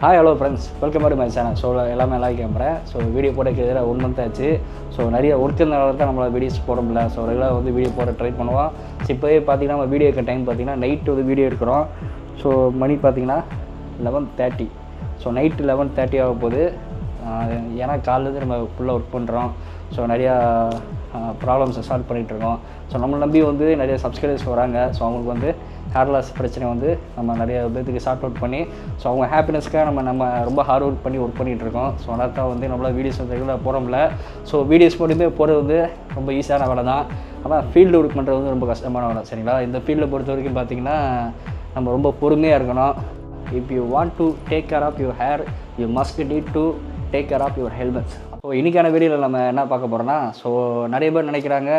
Hi hello friends welcome back my channel so எல்லாமே நல்லா கேட்குறேன் ஸோ வீடியோ போட கிட்டத்தட்ட ஒன் மந்த் ஆச்சு. ஸோ நிறைய ஒர்க் இருந்தனால தான் நம்மளால் வீடியோஸ் போட முடியல. ஸோ ரெகுலராக வந்து வீடியோ போட ட்ரை பண்ணுவோம். ஸோ இப்போவே பார்த்தீங்கன்னா நம்ம வீடியோ டைம் பார்த்தீங்கன்னா நைட்டு வந்து வீடியோ எடுக்கிறோம். ஸோ மணி பார்த்தீங்கன்னா eleven thirty so night eleven thirty ஆக போகுது. ஏன்னா காலையிலேருந்து நம்ம ஃபுல்லாக ஒர்க் பண்ணுறோம் ஸோ நிறையா ப்ராப்ளம்ஸை சால்வ் பண்ணிகிட்ருக்கோம் ஸோ நம்மளை நம்பி வந்து நிறைய சப்ஸ்கிரைபர்ஸ் வராங்க. ஸோ அவங்களுக்கு வந்து ஹேர் லாஸ் பிரச்சனை வந்து நம்ம நிறைய பேத்துக்கு ஷார்ட் அவுட் பண்ணி ஸோ அவங்க ஹாப்பினஸ்க்காக நம்ம நம்ம ரொம்ப ஹார்ட் ஒர்க் பண்ணி ஒர்க் பண்ணிகிட்டு இருக்கோம். ஸோ அதனால் தான் வந்து நம்மளால் வீடியோஸ் வந்து ரெகுலராக போகிறோம்ல ஸோ வீடியோஸ் மட்டுமே போகிறது வந்து ரொம்ப ஈஸியான வேலை தான். ஆனால் ஃபீல்டு ஒர்க் பண்ணுறது வந்து ரொம்ப கஷ்டமான வேலை சரிங்களா? இந்த ஃபீல்டை பொறுத்த வரைக்கும் பார்த்தீங்கன்னா நம்ம ரொம்ப பொறுமையாக இருக்கணும். If you want to take care of your hair you must need to take care of your helmets so இன்றைக்கான வீடியோவில் நம்ம என்ன பார்க்க போகிறோன்னா ஸோ நிறைய பேர் நினைக்கிறாங்க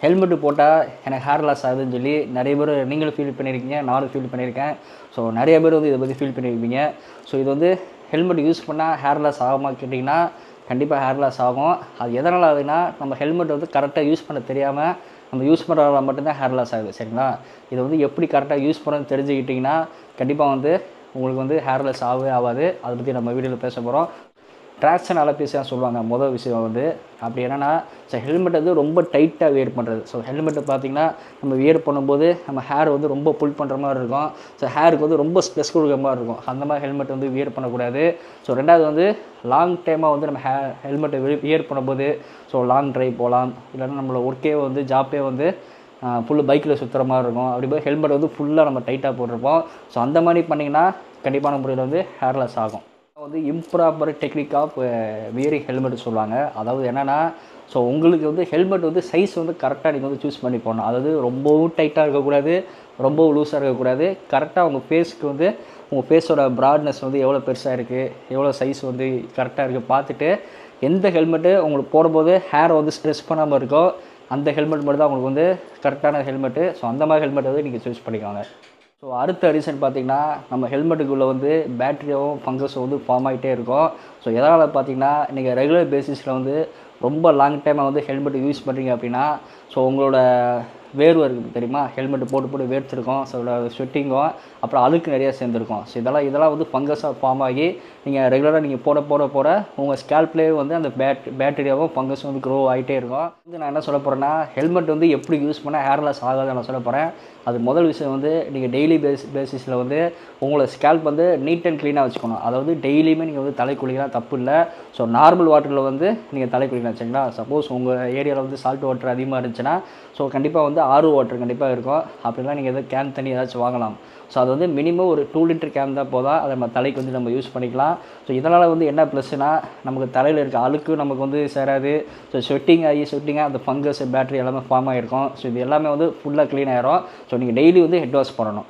ஹெல்மெட்டு போட்டால் எனக்கு ஹேர் லாஸ் ஆகுதுன்னு சொல்லி நிறைய பேர் நீங்களும் ஃபீல் பண்ணியிருக்கீங்க நானும் ஃபீல் பண்ணியிருக்கேன் ஸோ நிறைய பேர் வந்து இதை பற்றி ஃபீல் பண்ணியிருப்பீங்க ஸோ இது வந்து ஹெல்மெட் யூஸ் பண்ணால் ஹேர் லாஸ் ஆகுமா கேட்டிங்கன்னா கண்டிப்பாக ஹேர் லாஸ் ஆகும். அது எதனால் ஆகுதுன்னா நம்ம ஹெல்மெட் வந்து கரெக்டாக யூஸ் பண்ண தெரியாமல் நம்ம யூஸ் பண்ணுறதால மட்டும்தான் ஹேர் லாஸ் ஆகுது சரிங்களா? இதை வந்து எப்படி கரெக்டாக யூஸ் பண்ணணும்னு தெரிஞ்சுக்கிட்டிங்கன்னா கண்டிப்பாக வந்து உங்களுக்கு வந்து ஹேர் லாஸ் ஆகவே ஆகாது. அதை பற்றி நம்ம வீடியோவில் பேச போகிறோம் ட்ராக்ஷன் அலப்பீசியாக சொல்லுவாங்க. மொதல் விஷயம் வந்து அப்படி என்னென்னா ஸோ ஹெல்மெட் வந்து ரொம்ப டைட்டாக வியர் பண்ணுறது ஸோ ஹெல்மெட்டை பார்த்திங்கன்னா நம்ம வியர் பண்ணும்போது நம்ம ஹேர் வந்து ரொம்ப புல் பண்ணுற மாதிரி இருக்கும். ஸோ ஹேருக்கு வந்து ரொம்ப ஸ்ட்ரெஸ் கொடுக்குற மாதிரி இருக்கும். அந்த மாதிரி ஹெல்மெட் வந்து வியர் பண்ணக்கூடாது. ஸோ ரெண்டாவது வந்து லாங் டைமாக வந்து நம்ம ஹே ஹெல்மெட்டை வியர் பண்ணும்போது ஸோ லாங் ட்ரைவ் போகலாம். இல்லைன்னா நம்மளோட ஒர்க்கே வந்து ஜாப்பே வந்து ஃபுல்லு பைக்கில் சுற்றுற மாதிரி இருக்கும். அப்படி போய் ஹெல்மெட் வந்து ஃபுல்லாக நம்ம டைட்டாக போட்டிருப்போம். ஸோ அந்த மாதிரி பண்ணிங்கன்னா கண்டிப்பான முறையில் வந்து ஹேர்லெஸ் ஆகும். வந்து improper technique of wearing helmet சொல்லுவாங்க. அதாவது என்னென்னா ஸோ உங்களுக்கு வந்து ஹெல்மெட் வந்து சைஸ் வந்து கரெக்டாக நீங்கள் வந்து சூஸ் பண்ணி போடணும். அதாவது ரொம்பவும் டைட்டாக இருக்கக்கூடாது ரொம்பவும் லூஸாக இருக்கக்கூடாது. கரெக்டாக உங்கள் ஃபேஸ்க்கு வந்து உங்கள் ஃபேஸோட ப்ராட்னஸ் வந்து எவ்வளோ பெருசாக இருக்குது எவ்வளோ சைஸ் வந்து கரெக்டாக இருக்குது பார்த்துட்டு எந்த ஹெல்மெட்டு உங்களுக்கு போடும்போது ஹேர் வந்து ஸ்ட்ரெஸ் பண்ணாமல் இருக்கோ அந்த ஹெல்மெட் மட்டும் தான் உங்களுக்கு வந்து கரெக்டான ஹெல்மெட்டு ஸோ அந்த மாதிரி ஹெல்மெட் வந்து நீங்கள் சூஸ் பண்ணிக்கோங்க. ஸோ அடுத்த ரீசன் பார்த்திங்கன்னா நம்ம ஹெல்மெட்டுக்குள்ளே வந்து பேட்டரியாகவும் ஃபங்கஸும் வந்து ஃபார்ம் ஆகிட்டே இருக்கும். ஸோ எதனால் பார்த்தீங்கன்னா நீங்கள் ரெகுலர் பேசிஸில் வந்து ரொம்ப லாங் டைமாக வந்து ஹெல்மெட் யூஸ் பண்ணுறீங்க அப்படின்னா ஸோ உங்களோட வேர்வை இருக்குது தெரியுமா? ஹெல்மெட் போட்டு போட்டு வேர்த்துருக்கோம். ஸோ ஸ்வெட்டிங்கும் அப்புறம் அழுக்கு நிறையா சேர்ந்துருக்கும். ஸோ இதெல்லாம் இதெல்லாம் வந்து ஃபங்கஸாக ஃபார்ம் ஆகி நீங்கள் ரெகுலராக நீங்கள் போட போட போட உங்கள் ஸ்கேல்ப்லேயே வந்து அந்த பேட் பேட்டரியாவும் ஃபங்கஸும் வந்து க்ரோ ஆகிட்டே இருக்கும். வந்து நான் என்ன சொல்ல போகிறேன்னா ஹெல்மெட் வந்து எப்படி யூஸ் பண்ணால் ஹேர் லாஸ் நான் சொல்ல போகிறேன் அது முதல் விஷயம் வந்து நீங்கள் டெய்லி பேஸ் பேசிஸில் வந்து உங்களோட ஸ்கேல்ப் வந்து நீட் அண்ட் க்ளீனாக வச்சுக்கணும். அதாவது டெய்லியுமே நீங்கள் வந்து தலை குளிக்கலாம் தப்பு இல்லை. ஸோ நார்மல் வாட்டரில் வந்து நீங்கள் தலை குளிக்கலாம் சரிங்களா? சப்போஸ் உங்கள் ஏரியாவில் வந்து சால்ட் வாட்டர் அதிகமாக இருந்துச்சுன்னா ஸோ கண்டிப்பாக வந்து ஆறு வாட்டர் கண்டிப்பாக இருக்கும். அப்படிலாம் நீங்கள் எதாவது கேன் தண்ணி ஏதாச்சும் வாங்கலாம். ஸோ அது வந்து மினிமம் ஒரு டூ லிட்டர் கேன் தான் போதும் அதை நம்ம தலைக்கு வந்து நம்ம யூஸ் பண்ணிக்கலாம். ஸோ இதனால் வந்து என்ன ப்ளஸ்னால் நமக்கு தலையில் இருக்க அழுக்கு நமக்கு வந்து சேராது. ஸோ ஸ்வெட்டிங் ஆகி ஸ்வெட்டிங்காக அந்த ஃபங்கஸ் பேட்டரி எல்லாமே ஃபார்ம் ஆகிருக்கும் ஸோ இது எல்லாமே வந்து ஃபுல்லாக க்ளீன் ஆகிரும் ஸோ நீங்கள் டெய்லி வந்து ஹெட் வாஷ் பண்ணணும்.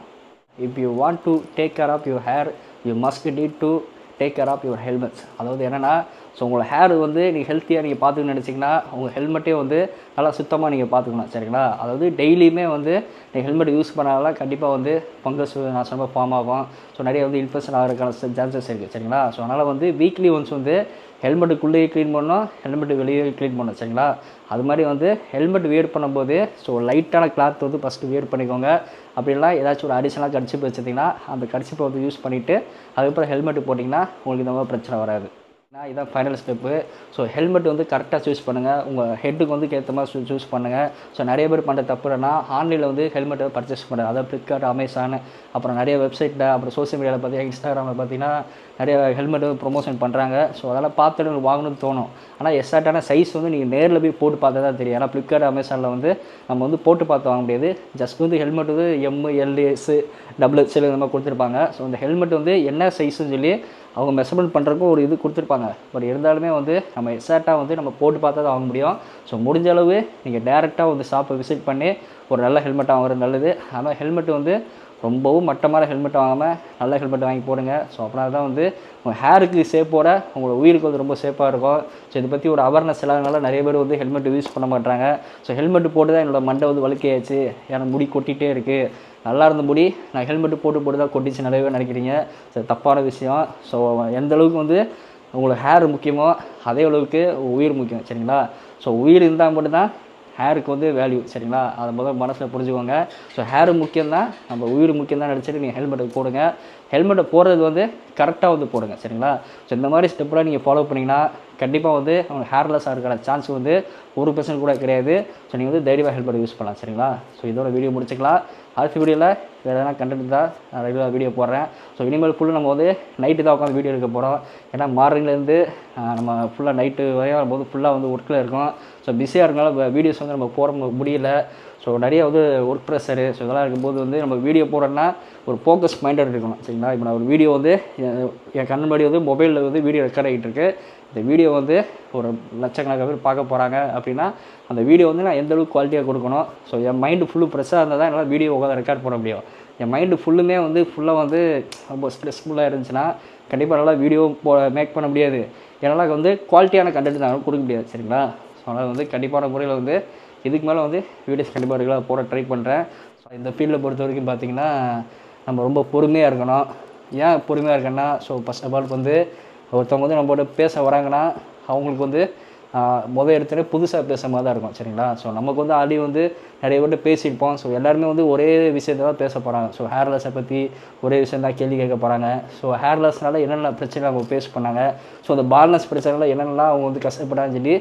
If you want to take care of your hair you must need to take care of your helmets அதாவது என்னென்னா ஸோ உங்களோட ஹேர் வந்து நீங்கள் ஹெல்த்தியாக நீங்கள் பார்த்துக்கணும்னு நினச்சிங்கன்னா உங்கள் ஹெல்மெட்டே வந்து நல்லா சுத்தமாக நீங்கள் பார்த்துக்கணும் சரிங்களா? அதாவது டெய்லியுமே வந்து நீங்கள் ஹெல்மெட் யூஸ் பண்ணால கண்டிப்பாக வந்து ஃபங்கஸ் நான் சொன்ன ஃபார்ம் ஆகும். ஸோ நிறைய வந்து இன்ஃபெக்ஷன் ஆகிறதுக்கான சான்சஸ் இருக்குது சரிங்களா? ஸோ அதனால் வந்து வீக்லி ஒன்ஸ் வந்து ஹெல்மெட்டுக்குள்ளேயே க்ளீன் பண்ணணும் ஹெல்மெட்டு வெளியே க்ளீன் பண்ணோம் சரிங்களா? அது மாதிரி வந்து ஹெல்மெட் வியர் பண்ணும்போது ஸோ லைட்டான கிளாத் வந்து ஃபஸ்ட்டு வியர் பண்ணிக்கோங்க. அப்படின்னா ஏதாச்சும் ஒரு அடிஷனலாக கடிச்சிப்பு வச்சுட்டிங்கன்னா அந்த கடிச்சிப்பை வந்து யூஸ் பண்ணிவிட்டு அதுக்கப்புறம் ஹெல்மெட் போட்டிங்கன்னா உங்களுக்கு இந்த மாதிரி பிரச்சனை வராது. நான் இதான் ஃபைனல் ஸ்டெப்பு ஸோ ஹெல்மெட் வந்து கரெக்டாக சூஸ் பண்ணுங்கள் உங்கள் ஹெட்டுக்கு வந்து ஏற்ற மாதிரி சூஸ் பண்ணுங்கள் ஸோ நிறைய பேர் பண்ணுற தப்பு என்னன்னா ஆன்லைனில் வந்து ஹெல்மெட்டை பர்ச்சேஸ் பண்ணுறது அதாவது ஃப்ளிப்கார்ட் அமேசான் அப்புறம் நிறைய வெப்சைட்டில் அப்புறம் சோஷியல் மீடியாவில் பார்த்தீங்கன்னா இன்ஸ்டாகிராமில் பார்த்தீங்கன்னா நிறைய ஹெல்மெட் ப்ரொமோஷன் பண்ணுறாங்க ஸோ அதெல்லாம் பார்த்துட்டு உங்களுக்கு வாங்கணும்னு தோணும். ஆனால் எக்ஸாக்டான சைஸ் வந்து நீங்கள் நேரில் போய் போட்டு பார்த்தா தான் தெரியும். ஏன்னா ஃப்ளிப்கார்ட் அமேசானில் வந்து நம்ம வந்து போட்டு பார்த்து வாங்க முடியாது. ஜஸ்ட் வந்து ஹெல்மெட் வந்து எம் எல்எஸ் டபுள் எக்ஸ்எல் இந்த மாதிரி கொடுத்துருப்பாங்க. ஸோ இந்த ஹெல்மெட் வந்து என்ன சைஸ்ன்னு சொல்லி அவங்க மெஷர்மெண்ட் பண்ணுறதுக்கும் ஒரு இது கொடுத்துருப்பாங்க. பட் இருந்தாலுமே வந்து நம்ம எக்ஸாக்டாக வந்து நம்ம போட்டு பார்த்தா தான் வாங்க முடியும். ஸோ முடிஞ்ச அளவு நீங்கள் டேரெக்டாக வந்து ஷாப்பை விசிட் பண்ணி ஒரு நல்ல ஹெல்மெட் வாங்குறது நல்லது. ஆனால் ஹெல்மெட் வந்து ரொம்பவும் மட்டமான ஹெல்மெட் வாங்காமல் நல்ல ஹெல்மெட் வாங்கி போடுங்க. ஸோ அப்படின்னா தான் வந்து உங்கள் ஹேருக்கு சேஃபோட உங்களோட உயிருக்கு வந்து ரொம்ப சேஃபாக இருக்கும். ஸோ இதை பற்றி ஒரு அவேர்னஸ் இல்லாதனால நிறைய பேர் வந்து ஹெல்மெட் யூஸ் பண்ண மாட்டாங்க ஸோ ஹெல்மெட் போட்டு தான் என்னோடய மண்டை வந்து வலுக்கையாச்சு எனக்கு முடி கொட்டிகிட்டே இருக்குது நல்லா இருந்த முடி நான் ஹெல்மெட்டு போட்டு போட்டு தான் கொட்டிச்சு. நிறையவே நினைக்கிறீங்க. ஸோ தப்பான விஷயம். ஸோ எந்த அளவுக்கு வந்து உங்களுக்கு ஹேர் முக்கியமோ அதே அளவுக்கு உயிர் முக்கியம் சரிங்களா? ஸோ உயிர் இருந்தால் மட்டும்தான் ஹேருக்கு வந்து வேல்யூ சரிங்களா? அதை முதல் மனசில் புரிஞ்சுக்கோங்க. ஸோ ஹேரு முக்கியம் தான் நம்ம உயிர் முக்கியம் தான் நினச்சிட்டு நீங்கள் ஹெல்மெட்டை போடுங்க. ஹெல்மெட்டை போடுறது வந்து கரெக்டாக வந்து போடுங்க சரிங்களா? ஸோ இந்த மாதிரி ஸ்டெப்லாம் நீங்கள் ஃபாலோ பண்ணிங்கன்னா கண்டிப்பாக வந்து அவங்க ஹேர்லெஸ்ஸாக இருக்கிற சான்ஸ் வந்து ஒரு பர்சன்ட் கூட கிடையாது. ஸோ நீங்கள் வந்து தைரியமாக ஹெல்மெட் யூஸ் பண்ணலாம் சரிங்களா? ஸோ இதோட வீடியோ முடிச்சுக்கலாம். அடுத்த வீடியோவில் வேறு எதனா கண்டென்ட் தான் நான் ரெகுலராக வீடியோ போடுறேன். ஸோ இனிமேல் ஃபுல்லாக நம்ம வந்து நைட்டு தான் உட்காந்து வீடியோ எடுக்க போகிறோம் ஏன்னா மார்னிங்லேருந்து நம்ம ஃபுல்லாக நைட்டு வரையும் வரும்போது ஃபுல்லாக வந்து ஒர்க்கில் இருக்கும். ஸோ பிஸியாக இருக்கனால வீடியோஸ் வந்து நம்ம போட முடியல. ஸோ நிறைய வந்து ஒர்க் ப்ரெஷரு ஸோ இதெல்லாம் இருக்கும்போது வந்து நம்ம வீடியோ போடுறோன்னா ஒரு ஃபோக்கஸ் மைண்டட் இருக்கணும் சரிங்களா? இப்போ நான் ஒரு வீடியோ வந்து என் என் கண் முன்னாடி வந்து மொபைலில் வந்து வீடியோ ரெக்கார்ட் ஆகிட்டு இருக்கு. இந்த வீடியோ வந்து ஒரு லட்சக்கணக்காக பேர் பார்க்க போகிறாங்க அப்படின்னா அந்த வீடியோ வந்து நான் எந்த அளவுக்கு குவாலிட்டியாக கொடுக்கணும்? ஸோ என் மைண்டு ஃபுல்லு ப்ரெஸ்ஸாக இருந்தால் தான் என்னால் வீடியோ உட்காந்து ரெக்கார்ட் பண்ண முடியும். என் மைண்டு ஃபுல்லுமே வந்து ஃபுல்லாக வந்து ரொம்ப ஸ்ட்ரெஸ்ஃபுல்லாக இருந்துச்சுன்னா கண்டிப்பாக நல்லா வீடியோ போ மேக் பண்ண முடியாது. என்னால் வந்து குவாலிட்டியான கண்டென்ட் நான் கொடுக்க முடியாது சரிங்களா? ஸோ அதனால் வந்து கண்டிப்பான முறையில் வந்து இதுக்கு மேலே வந்து வீடியோஸ் கண்டிப்பாக ரெகுலராக போட ட்ரை பண்ணுறேன் ஸோ இந்த ஃபீல்டில் பொறுத்த வரைக்கும் பார்த்தீங்கன்னா நம்ம ரொம்ப பொறுமையாக இருக்கணும். ஏன் பொறுமையாக இருக்கேன்னா ஸோ ஃபஸ்ட் ஆஃப் ஆல் வந்து ஒருத்தவங்க வந்து நம்மளோட பேச வராங்கன்னா அவங்களுக்கு வந்து முத எடுத்தோடனே புதுசாக பேசுகிற மாதிரி தான் இருக்கும் சரிங்களா? ஸோ நமக்கு வந்து ஆல்ரெடி வந்து நிறைய பேர்ட்ட பேசியிருப்போம். ஸோ எல்லாருமே வந்து ஒரே விஷயத்தை தான் பேச போகிறாங்க ஸோ ஹேர்லெஸ்ஸை பற்றி ஒரே விஷயம் தான் கேள்வி கேட்க போகிறாங்க ஸோ ஹேர்லெஸ்னால என்னென்ன பிரச்சனை அவங்க ஃபேஸ் பண்ணாங்க? ஸோ அந்த பால்னஸ் பிரச்சனைல என்னென்னலாம் அவங்க வந்து கஷ்டப்பட்டாங்கன்னு சொல்லி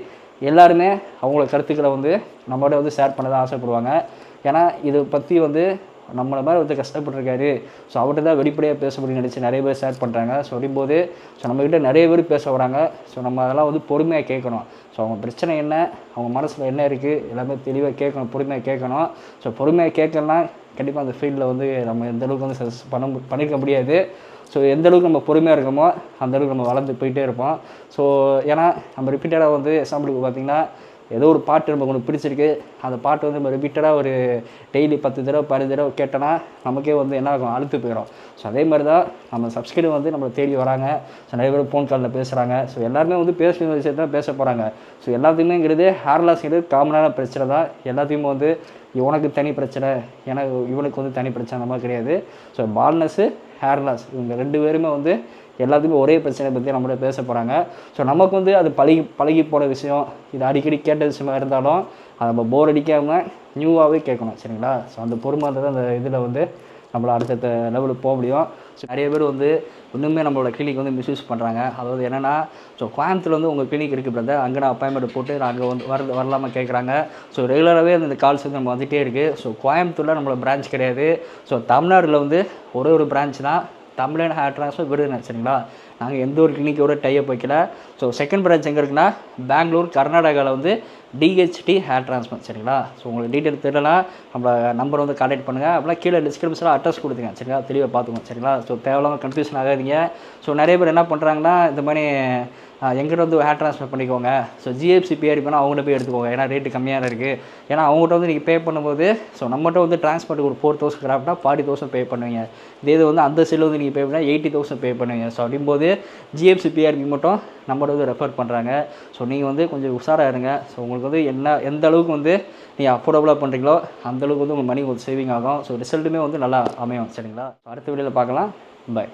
எல்லாருமே அவங்களோட கருத்துக்களை வந்து நம்மளோட வந்து ஷேர் பண்ண தான் ஆசைப்படுவாங்க. ஏன்னா இதை பற்றி வந்து நம்மளை மாதிரி ஒருத்தர் கஷ்டப்பட்டுருக்காரு. ஸோ அவர்கிட்ட தான் வெளிப்படையாக பேச முடியும் நினச்சி நிறைய பேர் ஷேர் பண்ணுறாங்க ஸோ அப்படிம்போது ஸோ நம்மக்கிட்ட நிறைய பேர் பேச வராங்க. ஸோ நம்ம அதெல்லாம் வந்து பொறுமையாக கேட்கணும். ஸோ அவங்க பிரச்சனை என்ன? அவங்க மனசில் என்ன இருக்குது எல்லாமே தெளிவாக கேட்கணும் பொறுமையாக கேட்கணும். ஸோ பொறுமையாக கேட்கலாம் கண்டிப்பாக அந்த ஃபீல்டில் வந்து நம்ம எந்த அளவுக்கு வந்து சக்ஸஸ் பண்ண பண்ணியிருக்க முடியாது. ஸோ எந்த அளவுக்கு நம்ம பொறுமையாக இருக்கோமோ அந்த அளவுக்கு நம்ம வளர்ந்து போயிட்டே இருப்போம். ஸோ ஏன்னா நம்ம ரிப்பீட்டடாக வந்து எக்ஸாம்பிளுக்கு பார்த்திங்கன்னா ஏதோ ஒரு பாட்டு நமக்கு ஒன்று பிடிச்சிருக்கு. அந்த பாட்டு வந்து நம்ம ரிப்பீட்டடாக ஒரு டெய்லி பத்து தடவை பதினஞ்சு தடவை கேட்டோன்னா நமக்கே வந்து என்ன ஆகும்? அழுத்து போயிடும் ஸோ அதே மாதிரி தான் நம்ம சப்ஸ்கிரைபர் வந்து நம்மளை தேடி வராங்க. ஸோ நிறைய பேர் ஃபோன் காலில் பேசுகிறாங்க ஸோ எல்லாருமே வந்து பேசுகிற விஷயத்தை தான் பேச போகிறாங்க ஸோ எல்லாத்துக்குமேங்கிறது ஹேர் லாஸ்ங்கிறது காமனான பிரச்சனை தான். எல்லாத்தையுமே வந்து இவனுக்கு தனி பிரச்சனை எனக்கு இவனுக்கு வந்து தனி பிரச்சனை அந்த மாதிரி கிடையாது. ஸோ பால்னஸ்ஸு ஹேர் லாஸ் இவங்க ரெண்டு பேருமே வந்து எல்லாத்துக்குமே ஒரே பிரச்சனை பற்றி நம்மளோட பேச போகிறாங்க ஸோ நமக்கு வந்து அது பழகி பழகி போன விஷயம். இது அடிக்கடி கேட்ட விஷயமா இருந்தாலும் அதை நம்ம போர் அடிக்காமல் நியூவாகவே கேட்கணும் சரிங்களா? ஸோ அந்த பொறுமை தான் அந்த இதில் வந்து நம்மள அடுத்தடுத்த லெவலுக்கு போக முடியும். ஸோ நிறைய பேர் வந்து இன்னுமே நம்மளோட கிளினிக் வந்து மிஸ்யூஸ் பண்ணுறாங்க அதாவது என்னென்னா ஸோ கோயம்புத்தூர் வந்து உங்கள் கிளினிக் இருக்குது பிரதர் அங்கே நான் அப்பாயின்மெண்ட் போட்டு நான் அங்கே வந்து வர வரலாமா கேட்குறாங்க ஸோ ரெகுலராகவே அந்த கால்ஸ் வந்து நம்ம வந்துகிட்டே இருக்குது ஸோ கோயம்புத்தூரில் நம்மளோட பிரான்ச் கிடையாது. ஸோ தமிழ்நாட்டில் வந்து ஒரே ஒரு பிரான்ச் தான். தமிழன் ஹேர் ட்ரான்ஸ்ஃபர் விருதுநகர் சரிங்களா? நாங்கள் எந்த ஒரு கிளினிக்கோட டைப் வைக்கல. ஸோ செகண்ட் பிரான்ச் எங்கே இருக்குன்னா பெங்களூர் கர்நாடகாவில் வந்து டிஹெச்டி ஹேர் ட்ரான்ஸ்ஃபர் சரிங்களா? ஸோ உங்களுக்கு டீட்டெயில் தெரியலனா நம்ம நம்பர் வந்து கான்டாக்ட் பண்ணுங்கள் அப்படிலாம் கீழே டிஸ்கிரிப்ஷனில் அட்ரஸ் கொடுத்துங்க சரிங்களா? தெளிவாக பார்த்துக்கோங்க சரிங்களா? ஸோ தேவையில்லாமல் கன்ஃபியூஷன் ஆகாதீங்க. ஸோ நிறைய பேர் என்ன பண்ணுறாங்கன்னா இந்த மாதிரி எங்கிட்ட வந்து ஹேர் ட்ரான்ஸ்ஃபர் பண்ணிக்கோங்க. ஸோ ஜிஎஃப்சி பிஆரி பண்ணால் அவங்கள்ட்ட போய் எடுத்துக்கோங்க. ஏன்னா ரேட்டு கம்மியாக இருக்குது ஏன்னா அவங்ககிட்ட வந்து நீங்கள் பே பண்ணும்போது ஸோ நம்மகிட்ட வந்து டிரான்ஸ்போர்ட்டுக்கு ஒரு ஃபோர் தௌசண்ட் கிராஃப்ட்னா ஃபார்ட்டி தௌசண்ட் பே பண்ணுவீங்க. இதே இது வந்து அந்த செல்லு வந்து நீங்கள் பே பண்ணால் எயிட்டி தௌசண்ட் பே பண்ணுவீங்க. ஸோ அப்படிங்கும்போது ஜிஎஃப்சி பிஆர்பி மட்டும் நம்மகிட்ட வந்து ரெஃபர் பண்ணுறாங்க ஸோ நீங்கள் வந்து கொஞ்சம் உஷாராக இருங்க. ஸோ உங்களுக்கு வந்து என்ன எந்த அளவுக்கு வந்து நீங்கள் அஃபோர்டபுளாக பண்ணுறீங்களோ அந்த அளவுக்கு வந்து உங்கள் மணி உங்களுக்கு சேவிங் ஆகும். ஸோ ரிசல்ட்டுமே வந்து நல்லா அமையும். சரிங்களா? அடுத்த வீடியோவில் பார்க்கலாம். பை